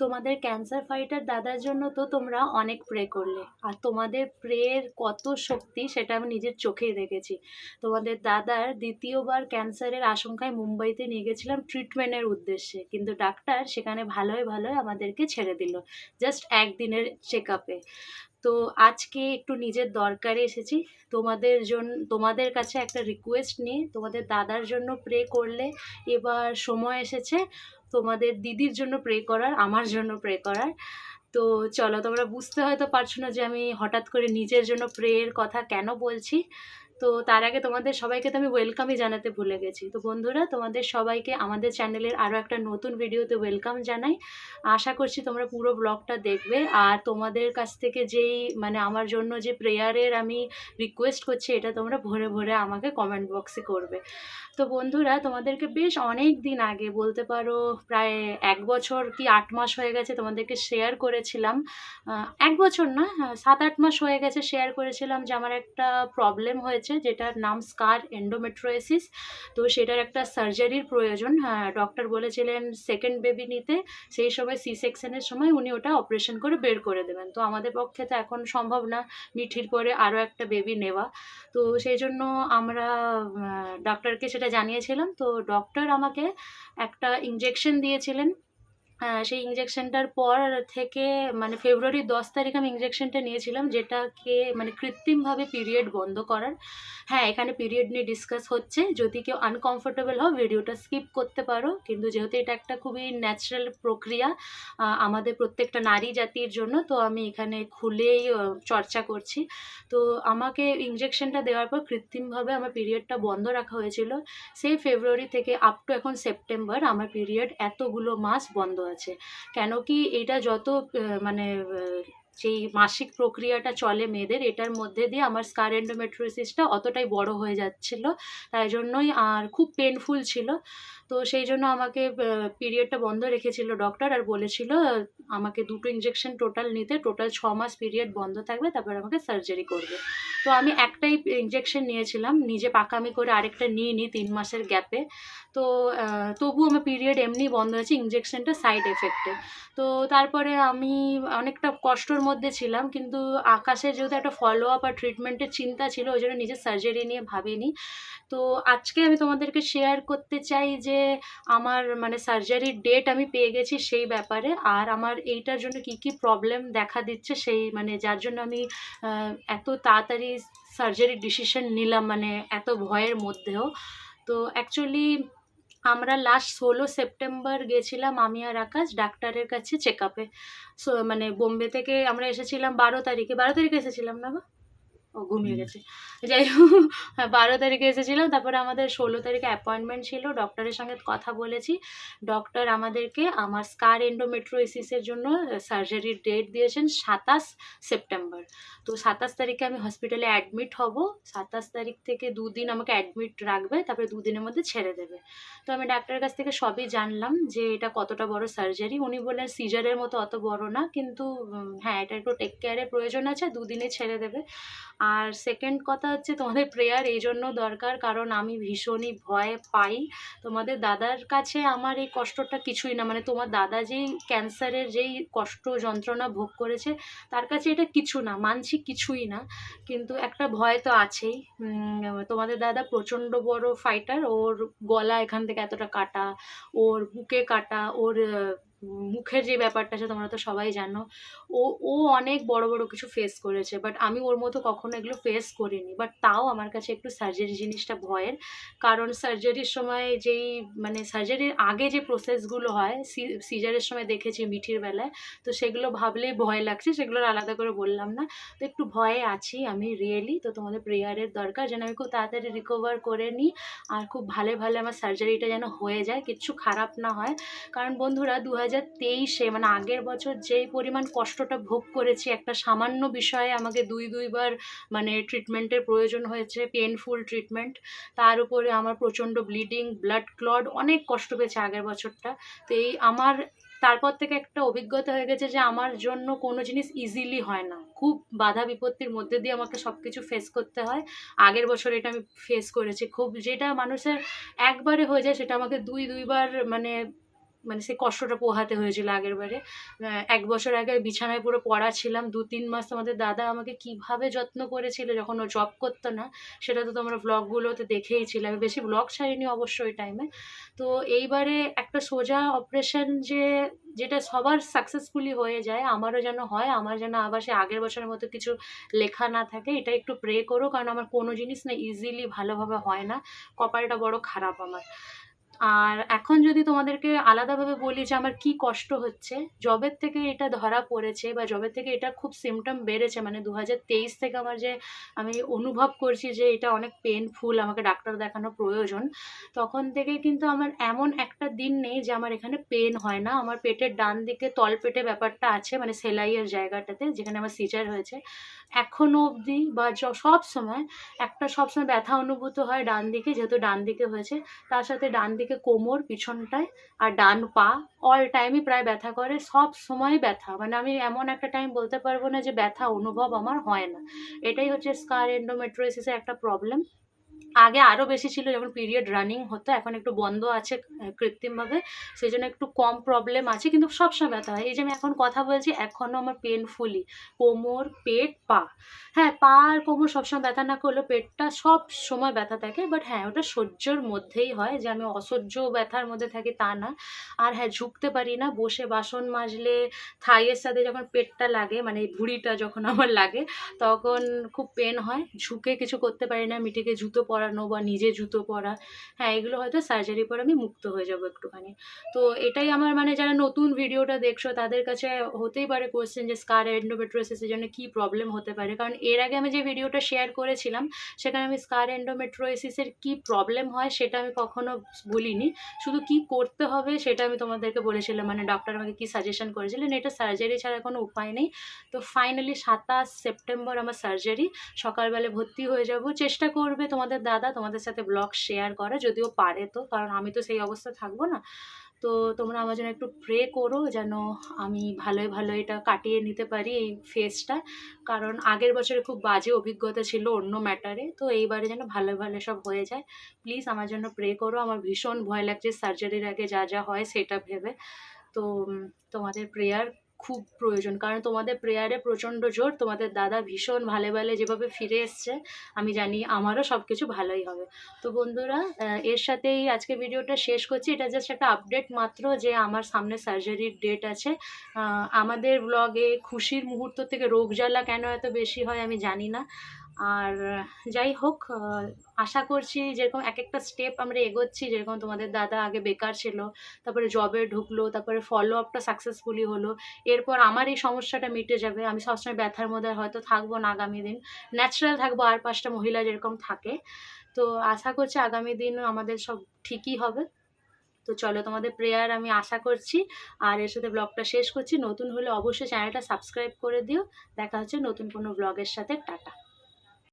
তোমাদের cancer fighter দাদার জন্য তো তোমরা অনেক প্রে করলে। আর তোমাদের প্রের কত শক্তি সেটা আমি নিজের চোখেই দেখেছি। তোমাদের দাদার দ্বিতীয়বার ক্যান্সারের আশঙ্কায় মুম্বাইতে নিয়ে গেছিলাম ট্রিটমেন্টের উদ্দেশ্যে। কিন্তু ডাক্তার সেখানে ভালোই ভালোই আমাদেরকে ছেড়ে দিল জাস্ট একদিনের চেক আপে তো আজকে একটু নিজের দরকারে এসেছি। তোমাদের জন্য তোমাদের কাছে একটা রিকোয়েস্ট নিয়ে তোমাদের দাদার জন্য প্রে করলে এবার সময় এসেছে। তোমাদের দিদির জন্য প্রে করার, আমার জন্য প্রে করার। তো চলো, তোমরা বুঝতে হয়তো পারছ না যে আমি হঠাৎ করে নিজের জন্য প্রেয়ের কথা কেন বলছি। তো তার আগে তোমাদের সবাইকে তো আমি ওয়েলকামই জানাতে ভুলে গেছি। তো বন্ধুরা, তোমাদের সবাইকে আমাদের চ্যানেলের আরও একটা নতুন ভিডিওতে ওয়েলকাম জানাই। আশা করছি তোমরা পুরো ব্লগটা দেখবে। আর তোমাদের কাছ থেকে যেই মানে আমার জন্য যে প্রেয়ারের আমি রিকোয়েস্ট করছি, এটা তোমরা ভরে ভরে আমাকে কমেন্ট বক্সে করবে। তো বন্ধুরা, তোমাদেরকে বেশ অনেক দিন আগে, বলতে পারো প্রায় এক বছর কি আট মাস হয়ে গেছে তোমাদেরকে শেয়ার করেছিলাম। এক বছর না, সাত আট মাস হয়ে গেছে শেয়ার করেছিলাম যে আমার একটা প্রবলেম হয়েছে। যেটার নাম স্কার এন্ডোমেট্রোয়েসিস। তো সেটার একটা সার্জারির প্রয়োজন। হ্যাঁ ডক্টর বলেছিলেন সেকেন্ড বেবি নিতে, সেই সময় সি সেকশনের সময় উনি ওটা অপারেশন করে বের করে দেবেন। তো আমাদের পক্ষে তো এখন সম্ভব না মিঠির পরে আরও একটা বেবি নেওয়া। তো সেই জন্য আমরা ডক্টরকে সেটা জানিয়েছিলাম। তো ডক্টর আমাকে একটা ইঞ্জেকশন দিয়েছিলেন। সেই ইঞ্জেকশনটার পর থেকে মানে ফেব্রুয়ারির দশ তারিখ আমি ইঞ্জেকশনটা নিয়েছিলাম, যেটাকে মানে কৃত্রিমভাবে পিরিয়ড বন্ধ করার। হ্যাঁ এখানে পিরিয়ড নিয়ে ডিসকাস হচ্ছে। যদি কেউ আনকমফোর্টেবল হও ভিডিওটা স্কিপ করতে পারো। কিন্তু যেহেতু এটা একটা খুবই ন্যাচারাল প্রক্রিয়া আমাদের প্রত্যেকটা নারী জাতির জন্য, তো আমি এখানে খুলেই চর্চা করছি। তো আমাকে ইঞ্জেকশনটা দেওয়ার পর কৃত্রিমভাবে আমার পিরিয়ডটা বন্ধ রাখা হয়েছিল। সেই ফেব্রুয়ারি থেকে আপ টু এখন সেপ্টেম্বর আমার পিরিয়ড এতগুলো মাস বন্ধ আছে। কেন কি এটা যত মানে যেই মাসিক প্রক্রিয়াটা চলে মেয়েদের, এটার মধ্যে দিয়ে আমার স্কার এন্ডোমেট্রোসিসটা অতটাই বড় হয়ে যাচ্ছিল। তাই জন্যই আর খুব পেনফুল ছিল। তো সেই জন্য আমাকে পিরিয়ডটা বন্ধ রেখেছিল ডক্টর আর বলেছিল আমাকে দুটো ইঞ্জেকশন টোটাল নিতে টোটাল ছ মাস পিরিয়ড বন্ধ থাকবে, তারপর আমাকে সার্জারি করবে। তো আমি একটাই ইঞ্জেকশন নিয়েছিলাম, নিজে পাকামি করে আরেকটা নিয়ে নিই তিন মাসের গ্যাপে তো তবু আমার পিরিয়ড এমনি বন্ধ হয়েছে ইঞ্জেকশনটা সাইড এফেক্টে তো তারপরে আমি অনেকটা কষ্টর মধ্যে ছিলাম, কিন্তু আকাশের যেহেতু একটা ফলো আপ আর ট্রিটমেন্টের চিন্তা ছিল, ওই জন্য নিজের সার্জারি নিয়ে ভাবিনি। তো আজকে আমি তোমাদেরকে শেয়ার করতে চাই যে, আমার মানে সার্জারির ডেট আমি পেয়ে গেছি সেই ব্যাপারে, আর আমার এইটার জন্য কি কি প্রবলেম দেখা দিচ্ছে সেই মানে যার জন্য আমি এত তাড়াতাড়ি সার্জারির ডিসিশন নিলাম মানে এত ভয়ের মধ্যেও। তো অ্যাকচুয়ালি আমরা লাস্ট ষোলো সেপ্টেম্বর গেছিলাম আমি আর আকাশ ডাক্তারের কাছে চেক আপে সো মানে বোম্বে থেকে আমরা এসেছিলাম বারো তারিখে। বারো তারিখে এসেছিলাম না গো? ও ঘুমিয়ে গেছে। যাই হোক হ্যাঁ, বারো তারিখে এসেছিলাম। তারপরে আমাদের ষোলো তারিখে অ্যাপয়েন্টমেন্ট ছিল। ডক্টরের সঙ্গে কথা বলেছি। ডক্টর আমাদেরকে আমার স্কার এন্ডোমেট্রোসিসের জন্য সার্জারির ডেট দিয়েছেন সাতাশ সেপ্টেম্বর। তো সাতাশ তারিখে আমি হসপিটালে অ্যাডমিট হব। সাতাশ তারিখ থেকে দুদিন আমাকে অ্যাডমিট রাখবে, তারপরে দুদিনের মধ্যে ছেড়ে দেবে। তো আমি ডাক্তারের কাছ থেকে সবই জানলাম যে এটা কতটা বড় সার্জারি উনি বললেন সিজারের মতো অত বড় না, কিন্তু হ্যাঁ এটা একটু টেক কেয়ারের প্রয়োজন আছে, দুদিনে ছেড়ে দেবে। আর সেকেন্ড কথা হচ্ছে, তোমাদের প্রেয়ার এই জন্য দরকার, কারণ আমি ভীষণই ভয় পাই। তোমাদের দাদার কাছে আমার এই কষ্টটা কিছুই না মানে তোমার দাদা যেই ক্যান্সারের যেই কষ্ট যন্ত্রণা ভোগ করেছে, তার কাছে এটা কিছু না। মানছি কিছুই না। কিন্তু একটা ভয় তো আছেই। তোমাদের দাদা প্রচণ্ড বড় ফাইটার ওর গলা এখান থেকে এতটা কাটা, ওর বুকে কাটা, ওর মুখের যে ব্যাপারটা আছে তোমরা তো সবাই জানো, ও ও অনেক বড় বড় কিছু ফেস করেছে বাট আমি ওর মতো কখনো এগুলো ফেস করিনি বাট তাও আমার কাছে একটু সার্জারি জিনিসটা ভয়ের, কারণ সার্জারির সময় যেই মানে সার্জারির আগে যে প্রসেসগুলো হয় সিজারের সময় দেখেছি মিঠির বেলায়, তো সেগুলো ভাবলেই ভয় লাগছে সেগুলো আর আলাদা করে বললাম না, তো একটু ভয়ে আছি আমি রিয়েলি তো তোমাদের প্রেয়ারের দরকার, যেন আমি খুব তাড়াতাড়ি রিকভার করে নিই, আর খুব ভালো ভালো আমার সার্জারিটা যেন হয়ে যায়, কিচ্ছু খারাপ না হয়, কারণ বন্ধুরা দু হাজার তেইশে মানে আগের বছর যেই পরিমাণ কষ্টটা ভোগ করেছি, একটা সামান্য বিষয়ে আমাকে দুই, দুইবার মানে ট্রিটমেন্টের প্রয়োজন হয়েছে পেনফুল ট্রিটমেন্ট তার উপরে আমার প্রচণ্ড ব্লিডিং ব্লাড ক্লড অনেক কষ্ট পেয়েছে আগের বছরটা। তো এই আমার, তারপর থেকে একটা অভিজ্ঞতা হয়ে গেছে যে আমার জন্য কোনো জিনিস ইজিলি হয় না। খুব বাধা বিপত্তির মধ্যে দিয়ে আমাকে সব কিছু ফেস করতে হয়। আগের বছর এটা আমি ফেস করেছি। খুব যেটা মানুষের একবারে হয়ে যায় সেটা আমাকে দুই, দুইবার মানে মানে সেই কষ্টটা পোহাতে হয়েছিল আগের বারে। এক বছর আগে বিছানায় পুরো পড়া ছিলাম। দু তিন মাস তোমাদের দাদা আমাকে কীভাবে যত্ন করেছিল যখন ও জব করতো না, সেটা তো তোমরা ব্লগগুলোতে দেখেইছিলে। আমি বেশি ব্লগ ছাড়িনি অবশ্য ওই টাইমে তো এইবারে একটা সোজা অপারেশন যে, যেটা সবার সাকসেসফুলি হয়ে যায়, আমারও যেন হয়, আমার যেন আবার সে আগের বছরের মতো কিছু লেখা না থাকে, এটা একটু প্রে করো। কারণ আমার কোনো জিনিস না ইজিলি ভালোভাবে হয় না। কপালটা বড় খারাপ আমার। আর এখন যদি তোমাদেরকে আলাদাভাবে বলি যে আমার কি কষ্ট হচ্ছে জবের থেকে এটা ধরা পড়েছে বা জবের থেকে এটা খুব সিমটম বেড়েছে মানে দু হাজার তেইশ থেকে আমার যে আমি অনুভব করছি যে এটা অনেক পেনফুল আমাকে ডাক্তার দেখানো প্রয়োজন, তখন থেকে কিন্তু আমার এমন একটা দিন নেই যে আমার এখানে পেন হয় না। আমার পেটের ডান দিকে তলপেটে ব্যাপারটা আছে মানে সেলাইয়ের জায়গাটাতে, যেখানে আমার সিজার হয়েছে। এখনও অবধি বা সব সময় একটা সবসময় ব্যথা অনুভূত হয় ডান দিকে, যেহেতু ডান দিকে হয়েছে, তার সাথে ডান দিকে কোমর পিছনটায় আর ডান পা অল টাইমই প্রায় ব্যথা করে, সব সময় ব্যথা। মানে আমি এমন একটা টাইম বলতে পারব না যে ব্যথা অনুভব আমার হয় না। এটাই হচ্ছে স্কার এন্ডোমেট্রোসিসের একটা প্রবলেম আগে আরও বেশি ছিল যখন পিরিয়ড রানিং হতো, এখন একটু বন্ধ আছে কৃত্রিমভাবে সেই জন্য একটু কম প্রবলেম আছে, কিন্তু সবসময় ব্যথা হয়। এই যে আমি এখন কথা বলছি এখনও আমার পেনফুলি কোমর, পেট, পা। হ্যাঁ পা আর কোমর সবসময় ব্যথা না করলেও পেটটা সব সময় ব্যথা থাকে বাট হ্যাঁ ওটা সহ্যর মধ্যেই হয় যে আমি অসহ্য ব্যথার মধ্যে থাকি তা না। আর হ্যাঁ ঝুঁকতে পারি না, বসে বাসন মাজলে, থাইয়ের সাথে যখন পেটটা লাগে মানে ভুঁড়িটা যখন আমার লাগে, তখন খুব পেন হয়, ঝুঁকে কিছু করতে পারি না, মিটিকে জুতো পরানো বা নিজে জুতো পরা হ্যাঁ এগুলো হয়তো সার্জারি পরে আমি মুক্ত হয়ে যাব একটুখানি। তো এটাই আমার মানে যারা নতুন ভিডিওটা দেখছ, তাদের কাছে হতেই পারে কোয়েশ্চেন যে স্কার এন্ডোমেট্রোসিসের জন্য কী প্রবলেম হতে পারে। কারণ এর আগে আমি যে ভিডিওটা শেয়ার করেছিলাম, সেখানে আমি স্কার এন্ডোমেট্রোসিসের কী প্রবলেম হয় সেটা আমি কখনো বলিনি। শুধু কি করতে হবে সেটা আমি তোমাদেরকে বলেছিলাম মানে ডক্টর আমাকে কী সাজেশন করেছিলেন, এটা সার্জারি ছাড়া কোনো উপায় নেই। তো ফাইনালি সাতাশ সেপ্টেম্বর আমার সার্জারি সকালবেলা ভর্তি হয়ে যাব। চেষ্টা করবে তোমাদের দাদা তোমাদের সাথে ব্লগ শেয়ার করা, যদিও পারে তো, কারণ আমি তো সেই অবস্থা থাকব না। তো তোমরা আমার জন্য একটু প্রে করো যেন আমি ভালোই ভালো এটা কাটিয়ে নিতে পারি এই ফেসটা কারণ আগের বছরে খুব বাজে অভিজ্ঞতা ছিল অন্য ম্যাটারে তো এইবারে যেন ভালো ভালো সব হয়ে যায়। প্লিজ আমার জন্য প্রে করো, আমার ভীষণ ভয় লাগছে সার্জারির আগে যা যা হয় সেটা ভেবে। তো তোমাদের প্রেয়ার খুব প্রয়োজন। কারণ তোমাদের প্রেয়ারে প্রচণ্ড জোর, তোমাদের দাদা ভীষণ ভালো ভালো যেভাবে ফিরে এসছে, আমি জানি আমারও সব কিছু ভালোই হবে। তো বন্ধুরা এর সাথেই আজকে ভিডিওটা শেষ করছি। এটা জাস্ট একটা আপডেট মাত্র যে আমার সামনে সার্জারির ডেট আছে। আমাদের ব্লগে খুশির মুহূর্ত থেকে রোগ জ্বালা কেন এত বেশি হয় আমি জানি না। আর যাই হোক আশা করছি যেরকম এক একটা স্টেপ আমরা এগোচ্ছি, যেরকম তোমাদের দাদা আগে বেকার ছিল, তারপরে জবে ঢুকলো, তারপরে ফলো আপটা সাকসেসফুলি হলো, এরপর আমার এই সমস্যাটা মিটে যাবে, আমি সবসময় ব্যথার মধ্যে হয়তো থাকব না আগামী দিন ন্যাচারাল থাকব আর পাঁচটা মহিলা যেরকম থাকে, তো আশা করছি আগামী দিন আমাদের সব ঠিকই হবে, তো চলো তোমাদের প্রেয়ার আমি আশা করছি, আর এর সাথে ব্লগটা শেষ করছি, নতুন হলে অবশ্যই চ্যানেলটা সাবস্ক্রাইব করে দিও, দেখা হচ্ছে নতুন কোনো ব্লগের সাথে, টাটা।